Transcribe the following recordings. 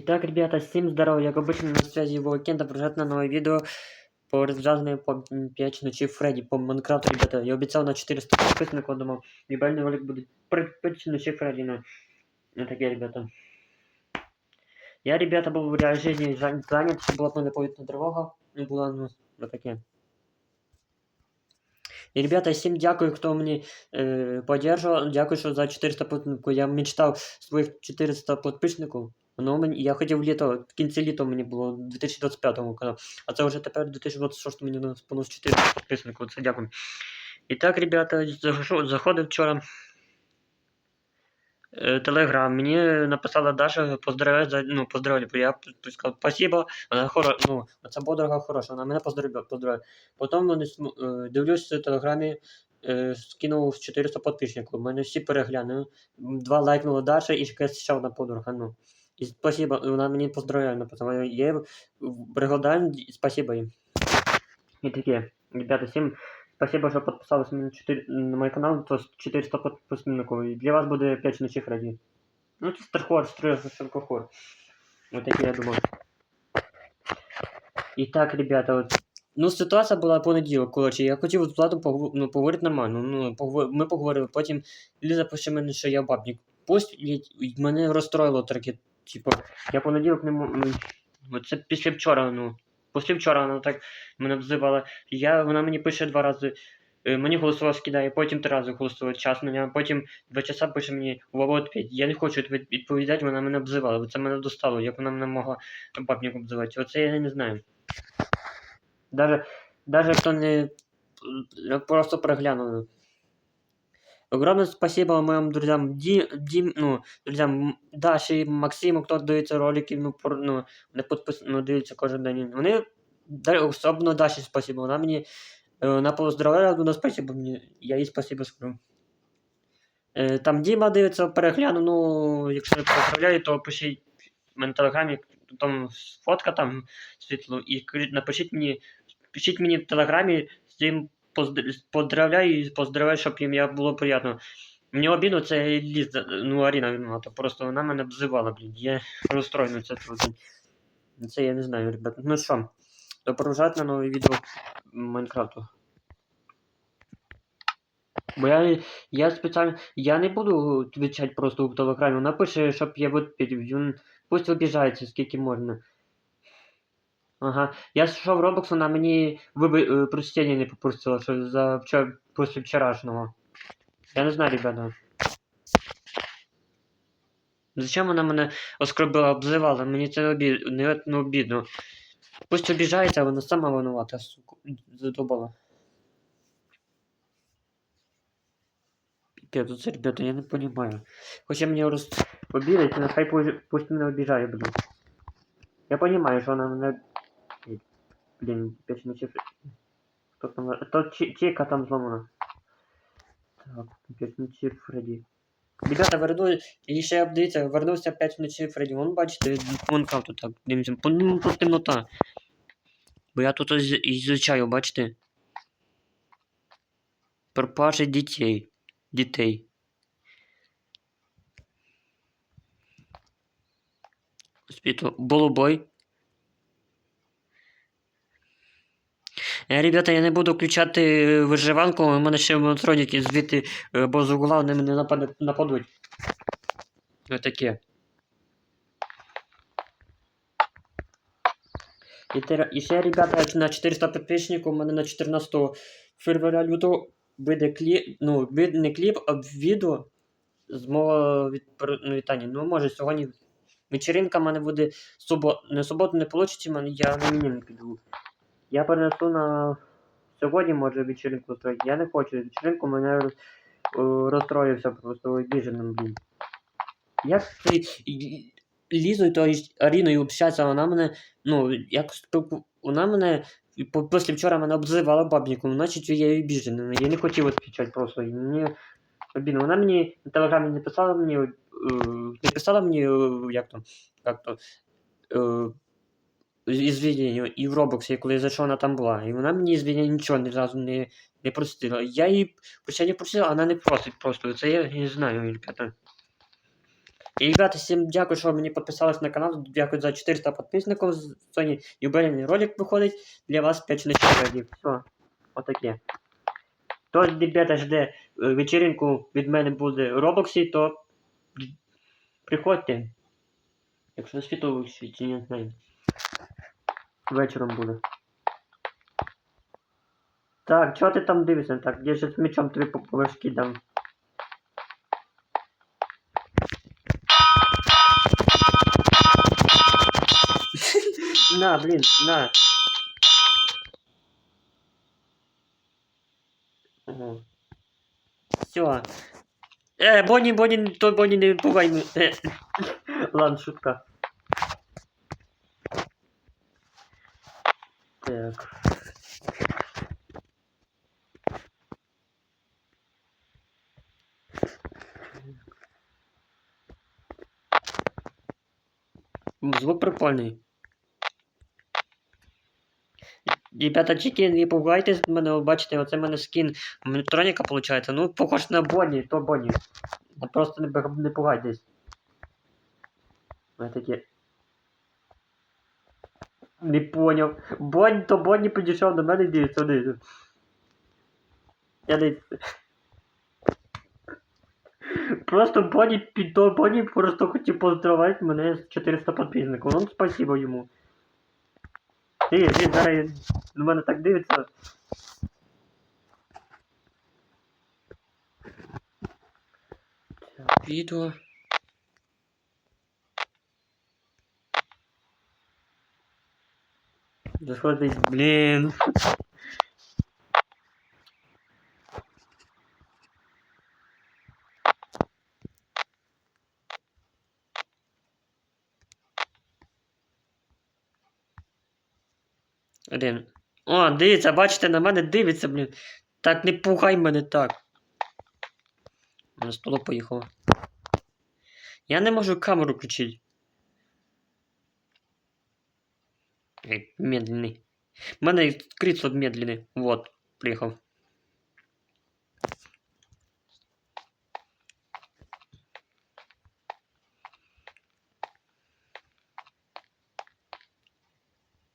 Итак, ребята, всем здорово, я как обычно на связи его Кента, продолжать на новое видео по развязанной по 5 ночей Фредди по Майнкрафту, ребята. Я обещал на 400 подписчиков, думал, ебальный ролик будет про 5 ночей Фредди, но не такие, ребята. Я, ребята, был в реальной жизни зан- занят, це була мене повітна тривога, не була, ну, ну таке. І, ребята, всім дякую, хто мені е, поддерживал. Дякую, що за 400 підписників. Я мечтав своїх 400 підписників. Воно мені, я хотів літо, в кінці літа мені було в 2025 канал. А це вже тепер 2026 мені на спонус 400 підписників. Це дякую. І так, ребята, заходив вчора. Телеграм, мені написала Даша, поздравляю за, ну, поздравляю, я сказав, спасибо, вона хоро, ну, ця подруга хороша, вона мене поздравляє, поздравляє. Потім вони, е, дивлюсь в Телеграмі, е, скинув 400 підписників, мене всі переглянули, два лайкнула Даша і ще одна подруга, ну. І спасибо, вона мені поздравляє, написала, я і спасибо їм. І таке, ребята, всім спасибо, що підписались на, 4, на мой канал, то 400 підписників, і для вас буде 5 ночей раді. Ну, це стархор, стройхор. Вот таке я думав. І так, ребята, от. Ну, ситуація була понеділок, коротше, я хотів з Владом поговор... ну, поговорити нормально. Ну, поговор... Ми поговорили, потім Ліза пише мені, що я бабник. Пост і мене розстроїло трохи. Типу, я понеділок не можу. Це після вчора, ну. Після вчора вона так мене взивала. Я, вона мені пише два рази. е, Мені голосово скидає, потім три рази голосово час мені, а потім два часа пише мені Вова. Я не хочу відповідати, вона мене обзивала. Це мене достало, як вона мене могла бабник обзивати. Оце я не знаю. Даже, даже хто не просто проглянув. Огромное спасибо моим друзьям, Ди, Дим, ну, друзьям Даші, і Максиму, хто дивиться ролики, ну, про, ну, не підпис, ну, дивиться кожен день. Вони, особливо Даші спасибо, вона мені, вона поздравляла, ну, спасибо мені, я їй спасибо скажу. Е, Там Діма дивиться, перегляну, ну, якщо не поздравляю, то пишіть в мене телеграмі, там фотка там світло, і напишіть мені, пишіть мені в телеграмі, з поздр- поздравляю і поздравляю, щоб їм я було приємно. Мені обідно це Ліза, ну, Аріна виновата, просто вона мене обзивала, блін, я розстроєний це трудно. Це я не знаю, ребят. Ну що, продовжати на нове відео Майнкрафту. Бо я, я спеціально, я не буду відвічати просто в телеграмі, вона пише, щоб я відповів, пусть обіжається, скільки можна. Ага. Я йшов Робокс, вона мені виби... е, прочтення не попустила, що за вчора, після вчорашнього. Я не знаю, ребята. Зачем вона мене оскорбила, обзивала? Мені це обід... не, не обідно. Пусть обіжається, а вона сама винувата, сука. Задобала. Пипец, оце, ребята, я не понимаю. Хоча мені роз... обідать, нехай пусть, пусть мене обіжає, блін. Я понимаю, що вона мене... Блін, опять не цифри. Кто там? То чейка там зломана. Так, опять не цифри. Ребята, верну... І ще дивіться, вернувся опять вночі Фредді. Вон бачите, Майнкрафт тут так. Дивіться, по ньому тут темнота. Бо я тут із- ізучаю, бачите? Пропажі дітей. Дітей. Світло. Голубой. Е, Ребята, я не буду включати е, виживанку, у мене ще монотроніки звідти е, або з угла вони мене напад- нападуть. Отаке. І, тер... і ще, ребята, на 400 підписників у мене на 14 февраля лютого вийде кліп, ну, не кліп, а відео з мого від... ну, вітання. Ну, може, сьогодні вечеринка в мене буде субо... не суботу не вийде, я на мінімум піду. Я перенесу на сьогодні, може, вечеринку устроїть. Я не хочу вечеринку, мене роз... е, розстроївся просто обіженим, блін. Ти і- то Аріною общатися, вона мене, ну, як спілку... Вона мене після вчора мене обзивала бабником, значить я її обіжений. Я не хотів відповідати просто. Мені обідно. Вона мені на телеграмі не писала мені, е, не писала мені, е, як то, як то, ізвінення і в Робоксі, коли я зайшов, вона там була. І вона мені ізвінення нічого ні разу не, не простила. Я її прощення просила, а вона не просить просто. Це я не знаю, ребята. І, ребята, всім дякую, що мені підписались на канал. Дякую за 400 підписників. Сьогодні юбилейний ролик виходить. Для вас 5 ночів. Все, отаке. Хто, ребята, жде е, вечеринку від мене буде в Роблоксі, то приходьте. Якщо світових світі, не знаю. Вечором буде. Так, чого ти там дивишся? Так, я ще з мечом тобі по повершки дам. на, блін, на. Ага. Все. Е, Бонні, Бонні, то Бонні не пугай мене. Е. Ладно, шутка. Так. Звук прикольний. Ребята, тільки не пугайтесь мене, бачите, оце в мене скін Метроніка виходить. Ну, похож на Бонні, то Бонні. Просто не, не пугайтесь. Ось такі. Не поняв. Бонні, то Бонні підійшов до мене і дивиться, дивиться. Я не... Просто Бонні, під- то Бонні просто хотів поздравити мене з 400 підписників. Ну, спасибо йому. Ти, він зараз на мене так дивиться. Відео. Заходить, блін. Один. О, дивіться, бачите, на мене дивиться, блін. Так не пугай мене так. На столо поїхало. Я не можу камеру включити. Ей, Медленний. У мене крісло медленне. Вот, приїхав.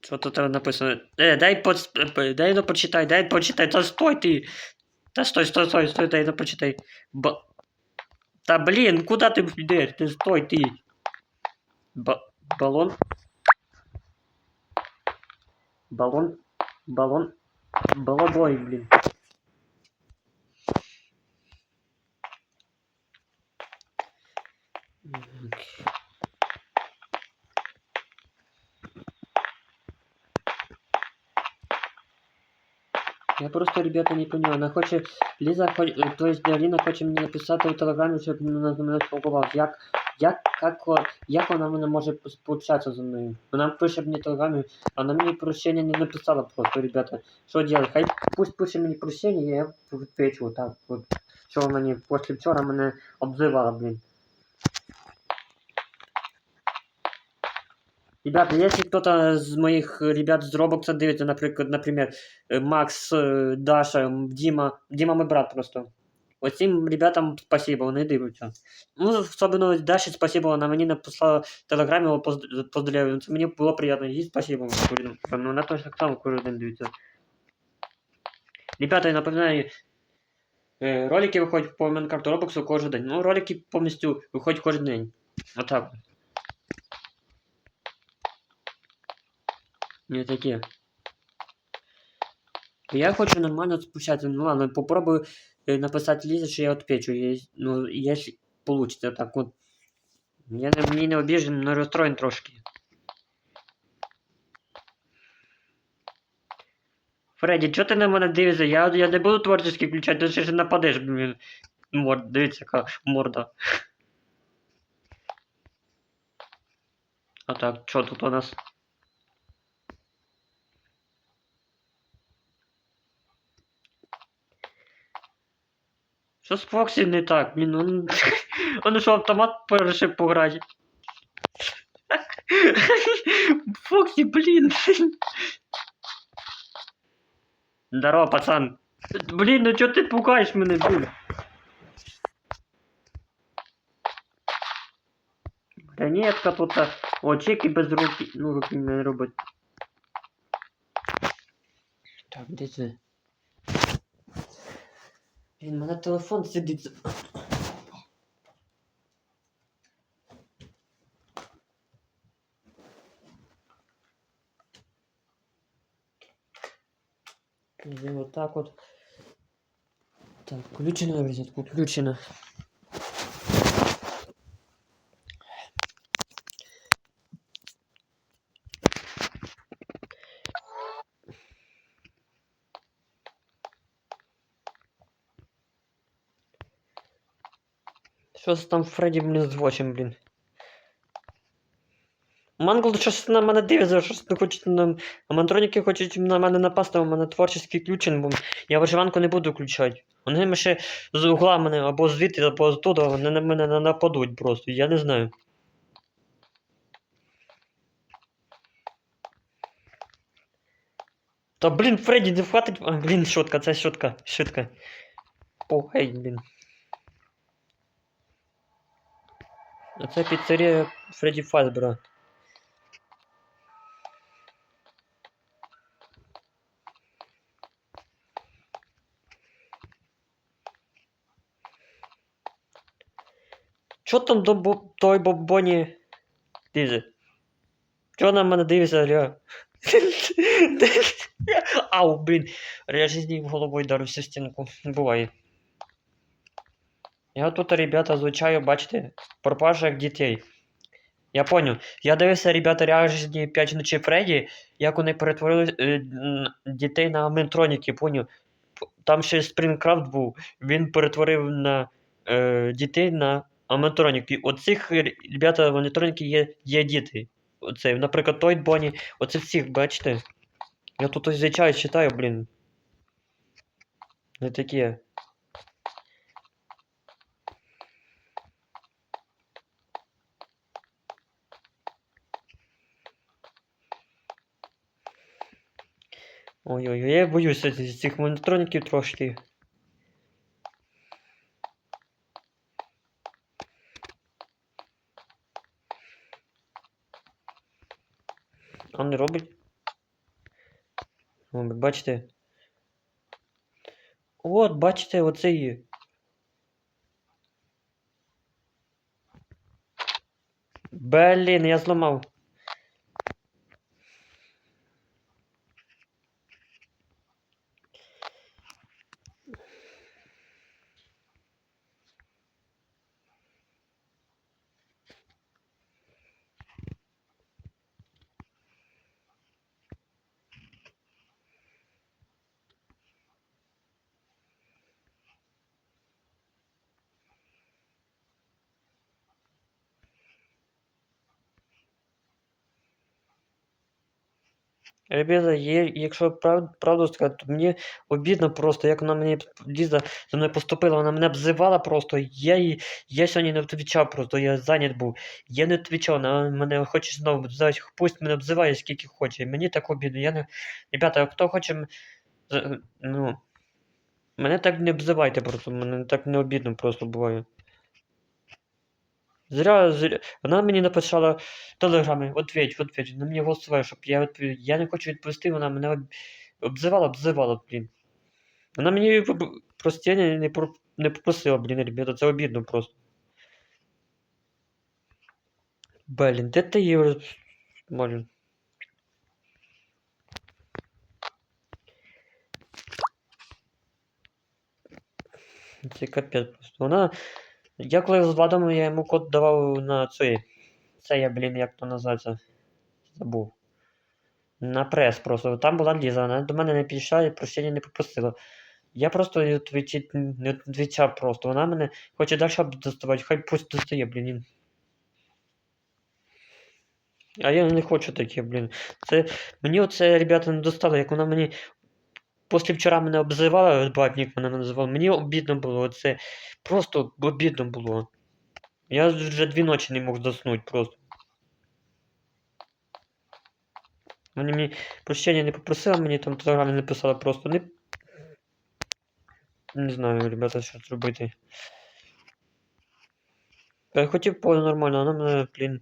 Що тут написано? Е, дай поц... е, дай ну почитай, дай почитай, та стой ти. Та стой, стой, стой, стой, дай ну почитай. Ба... Та блін, куди ти йдеш? Ти стой ти. Ба... Балон. Балон. Балон. Балабой, блін. Так. Я просто, ребята, не понимаю. Она хоче, Ліза, хо... е, то есть Аліна хоче мені написати у телеграмі, щоб мене з мене спілкувався. Як, як, як, о- як вона мене може пообщатися зі мною? Вона пише мені в телеграмі, а вона мені прощення не написала просто, ребята. Що делать? Хай пусть пише мені прощення, я відповідаю так. От. Що вона мені після вчора мене обзивала, блін. Ребята, если кто-то из моих ребят с Робокса дивится, наприклад, например, э, Макс, э, Даша, м, Дима, Дима мой брат просто. Ось цим ребятам спасибо, вони дивляться. Ну, особливо Даші спасибо, вона мені написала в телеграмі, його позд- поздравляю. Це мені було приємно. Їй спасибо. Курін. Ну, вона теж так само кожен день дивиться. Ребята, я напоминаю, е, ролики виходять по Майнкрафту Робоксу кожен день. Ну, ролики повністю виходять кожен день. Отак. Не такі. Я хочу нормально спущаться. Ну ладно, попробую э, написать Лизе, что я отпечу. Ей- Ну, если получится так вот. Я не, не обіжен, но розстроєн трошки. Фредді, чого ти на мене дивишся? Я, я не буду творчески включати, ти ще ж нападеш, блін. Морд, дивіться, яка морда. А так, що тут у нас? Що з Фоксі не так? Блін, он... он що, автомат вирішив пограти. Фоксі, блін. Здорово, пацан. Блін, ну чого ти пугаєш мене, блін? Гранітка тут, а, очики без руки, ну руки не робить. Так, де це? Блін, у мене телефон сидить. Где вот так вот. Так, включена розетку, включена. Що ж там Фредді, блін, з вочем, блін. Мангл щось на мене дивиться, щось не хочуть на. Амантроніки хочуть на мене напасти, у мене творчий ключен, бо я виживанку не буду включати. Вони ще з угла мене або звідти, або оттуда, вони на мене не нападуть просто, я не знаю. Та блін, Фредді, не хватить. А, блін, шутка, це шутка, шутка. О, гей, блін. А це піцерія Фредді Фазбера. Чо там до бо... той бобоні лізе? Чо на мене дивиться, Ля? Ау, блін. Я ж з головою дарився стінку. Буває. Я тут, ребята, звучаю, бачите, пропажах дітей. Я понял. Я дивився, ребята, реальні 5 ночей Фредді, як вони перетворили е, дітей на ментроніки, поняв. Там ще Спрінкрафт був, він перетворив на е, дітей на аментроніки. Оцих р- ребята, аментроніки є, є діти. Оце, наприклад, той Бонні, оце всіх, бачите? Я тут ось звичайно читаю, блін. Не таке. Ой-ой-ой, я боюся цих монотроніків трошки. А не робить. О, бачите. От, бачите, оцей. Блін, я зламав. Ребята, є, якщо прав, правду сказати, то мені обідно просто, як вона мені Ліза за мною поступила, вона мене обзивала просто. Я їй, я сьогодні не відповідав просто, я зайнят був. Я не відповідав, вона мене хоче знову обзивати, пусть мене обзиває скільки хоче. Мені так обідно. Я не... Ребята, хто хоче. Ну. Мене так не обзивайте просто, мене так не обідно просто буває. Зря, зря. Вона мені написала в телеграмі, ответь, ответь, на мені голосове, щоб я відповів. Я не хочу відповісти, вона мене об- обзивала, обзивала, блін. Вона мені простіння не, не попросила, блін, ребята, це обідно просто. Блін, де ти її. Блін. Це капець просто. Вона. Я коли з Владом я йому код давав на цей. Це я, блін, як то називається. Забув. На прес просто. Там була Ліза, вона до мене не підійшла і прощення не попросила. Я просто не відвічав просто. Вона мене хоче далі доставати, хай пусть достає, блін. А я не хочу таке, блін. Це. Мені оце, ребята, не достало, як вона мені. Після вчора мене обзивала, батник мене називав. Мені обідно було. Оце просто обідно було. Я вже дві ночі не мог заснути просто. Вони мені прощення не попросили, мені там в телеграмі написали просто не. Не знаю, ребята, що зробити. Я хотів по нормально, вона мене, блін.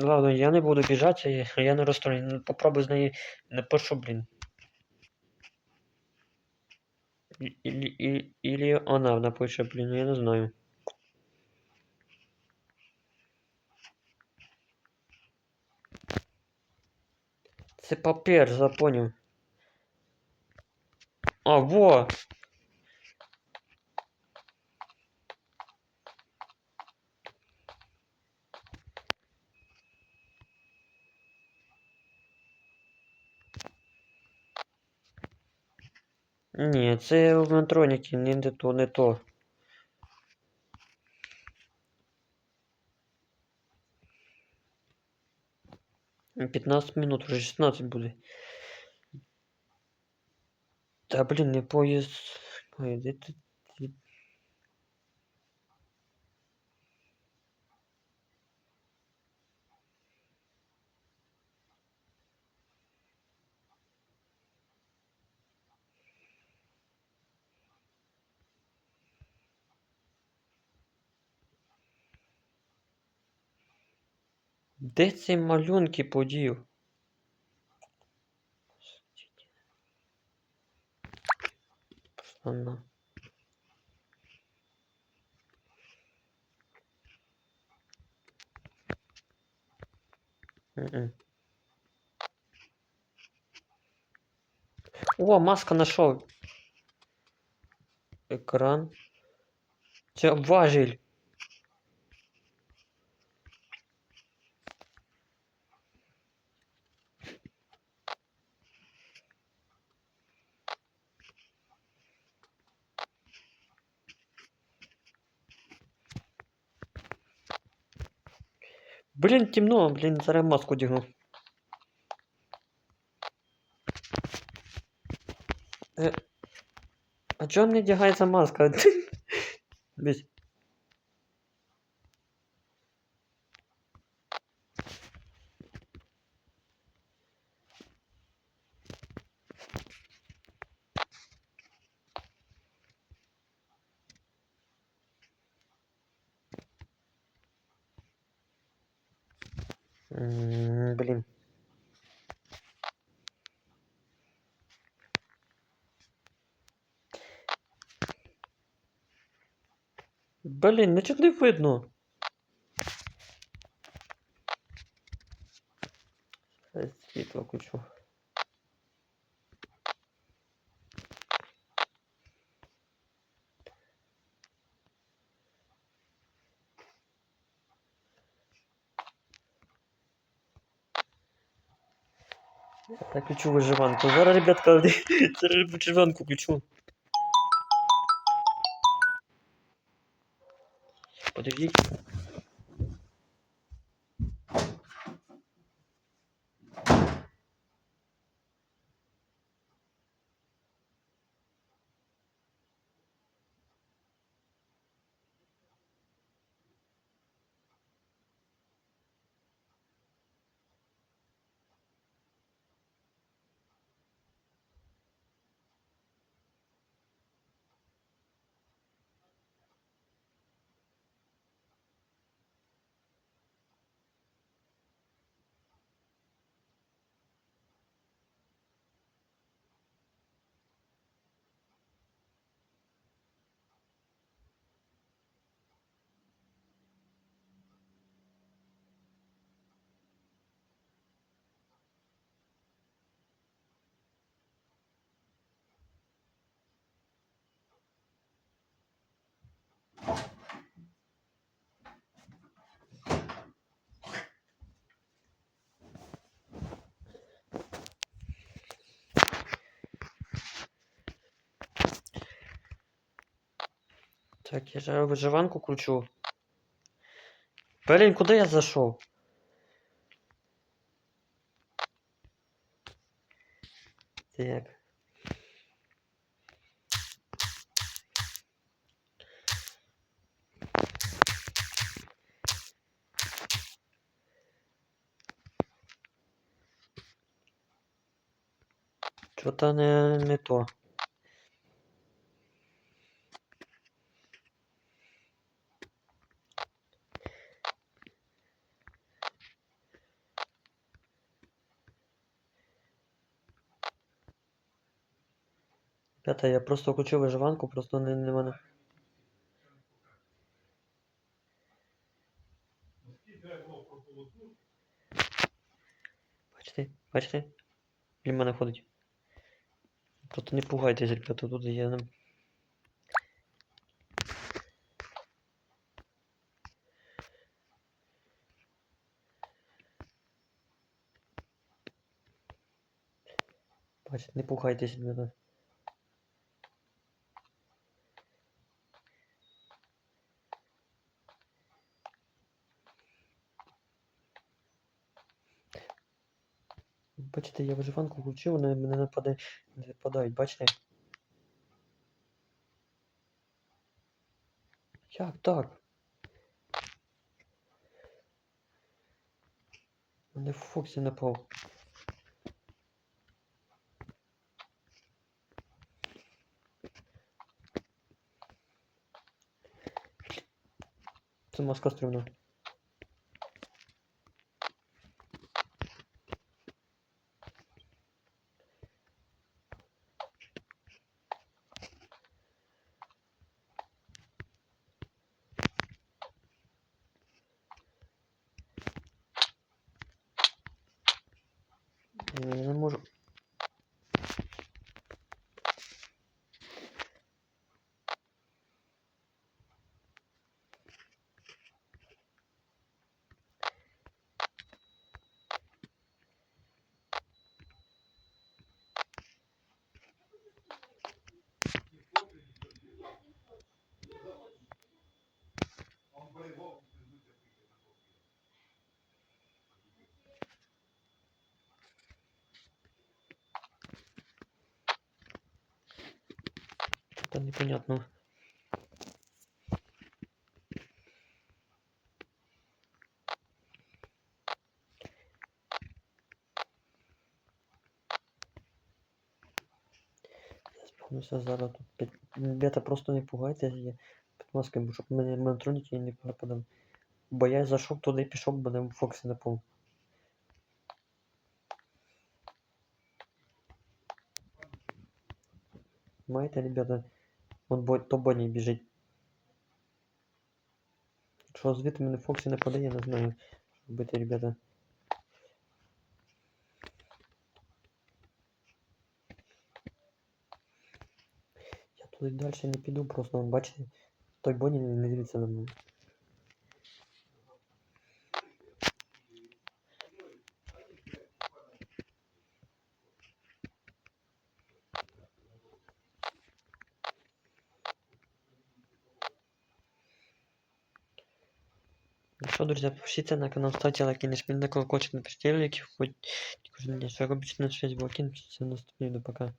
Ну ладно, я не буду біжати, я- не розстроєний. Ну, Попробуй з неї напишу, блін. І- Ілі, і, ілі вона напише, блін, я не знаю. Це папір, запоняв. А, во! Ні, це в не, то, не то. П'ятнадцять минут, уже 16 буде. Та блін, не поїзд. Ой, де ти? ти- Де ці малюнки подів? Мгм. О, маска нашов. Екран. Це важіль. Блін, темно, блін, зараз маску дігну. Е, а чого не вдягається маска? Десь. Блін. Блін, нічого не видно. Світло включу. Я так включу виживанку. Зараз, ребятка, виживанку включу. Подождіть. Так, я зараз виживанку включу. Блін, куди я зайшов? Так. Що-то не, не то. П'ята, я просто включив виживанку, просто не, не мене. Бачите? Бачите? Він мене ходить. Просто не пугайтесь, ребята, тут я не. Бачите, не пугайтесь, ребята. Бачите, я виживанку включив, вони мене нападе, не нападають, бачите? Як так? Мене Фоксі напав. Це маска стрімна. Я не можу. Та непонятно. Я спавнуся зараз тут. Ребята, просто не пугайтеся, я під маскою, щоб мене монтроніки не нападали. Бо я зайшов туди і пішов, бо не Фоксі напав. Маєте, ребята, Вон бо, то Бонні біжить. Що звідти мене Фоксі не подає, я не знаю. Що робити, ребята. Я туди далі не піду, просто вон, бачите, той Бонні не, не дивиться на мене. Ну що, на канал, ставте лайки, нажміть на колокольчик, напишіть ролики, хоть кожен день, що робити на связь, бо кінчиться наступний до пока.